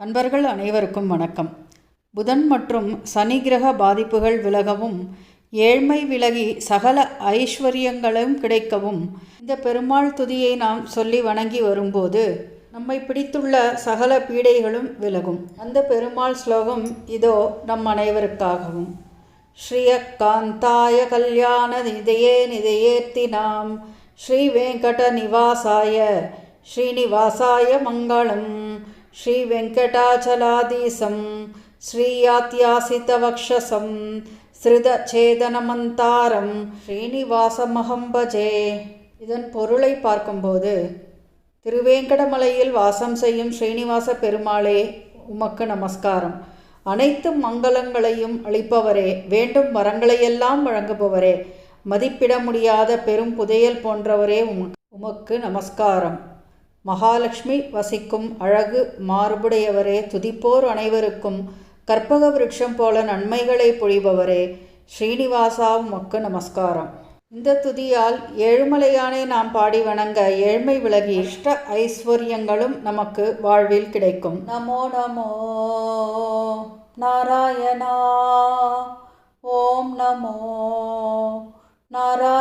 அன்பர்கள் அனைவருக்கும் வணக்கம். புதன் மற்றும் சனி கிரக பாதிப்புகள் விலகவும் ஏழ்மை விலகி சகல ஐஸ்வர்யங்களும் கிடைக்கவும் இந்த பெருமாள் துதியை நாம் சொல்லி வணங்கி வரும்போது நம்மை பிடித்துள்ள சகல பீடைகளும் விலகும். அந்த பெருமாள் ஸ்லோகம் இதோ நம் அனைவருக்காகவும். ஸ்ரீயக்காந்தாய கல்யாண நிதையே நிதையேத்தினாம் ஸ்ரீ வெங்கட நிவாசாய ஸ்ரீனிவாசாய மங்களம். ஸ்ரீ வெங்கடாச்சலாதீசம் ஸ்ரீயாத்யாசிதவக்ஷசம் ஸ்ருதச்சேதனமந்தாரம் ஸ்ரீனிவாசமகம் பஜே இதன் பொருளை பார்க்கும்போது திருவேங்கடமலையில் வாசம் செய்யும் ஸ்ரீனிவாச பெருமாளே உமக்கு நமஸ்காரம். அனைத்து மங்களங்களையும் அளிப்பவரே வேண்டும் வரங்களையெல்லாம் வழங்குபவரே மதிப்பிட முடியாத பெரும் புதையல் போன்றவரே உமக்கு நமஸ்காரம். மகாலட்சுமி வசிக்கும் அழகு மார்புடையவரே துதிப்போர் அனைவருக்கும் கற்பக விருட்சம் போல நன்மைகளை பொழிபவரே ஸ்ரீனிவாசா உமக்கு நமஸ்காரம். இந்த துதியால் ஏழுமலையானை நாம் பாடி வணங்க ஏழ்மை விலகி இஷ்ட ஐஸ்வர்யங்களும் நமக்கு வாழ்வில் கிடைக்கும். நமோ நமோ நாராயணா. ஓம் நமோ நாரா